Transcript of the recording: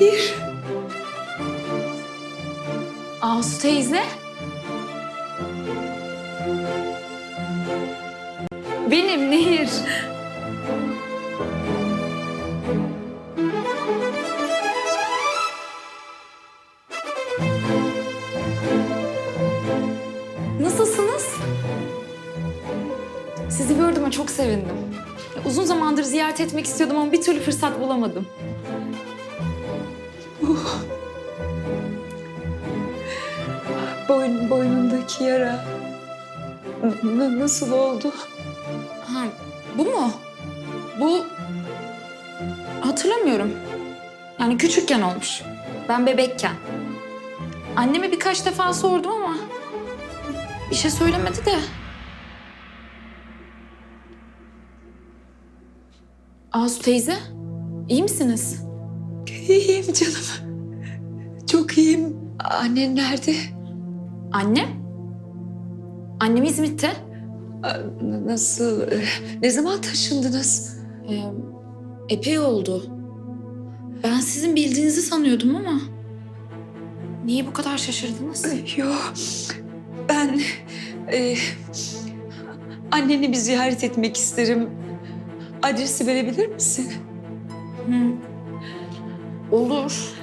Nehir? Asu teyze. Benim Nehir. Nasılsınız? Sizi gördüğüme çok sevindim. Uzun zamandır ziyaret etmek istiyordum ama bir türlü fırsat bulamadım. Boyn, boynundaki yara. N- nasıl oldu? Ha, bu mu? Bu... Hatırlamıyorum. Yani küçükken olmuş. Ben bebekken. Anneme birkaç defa sordum ama... Bir şey söylemedi de. Asu teyze, iyi misiniz? İyiyim canım. Çok iyiyim. Annen nerede? Anne? Annem İzmit'te. Nasıl? Ne zaman taşındınız? Ee, epey oldu. Ben sizin bildiğinizi sanıyordum ama... Niye bu kadar şaşırdınız? Yok. Ben e, anneni bir ziyaret etmek isterim. Adresi verebilir misin? Hı. Olur.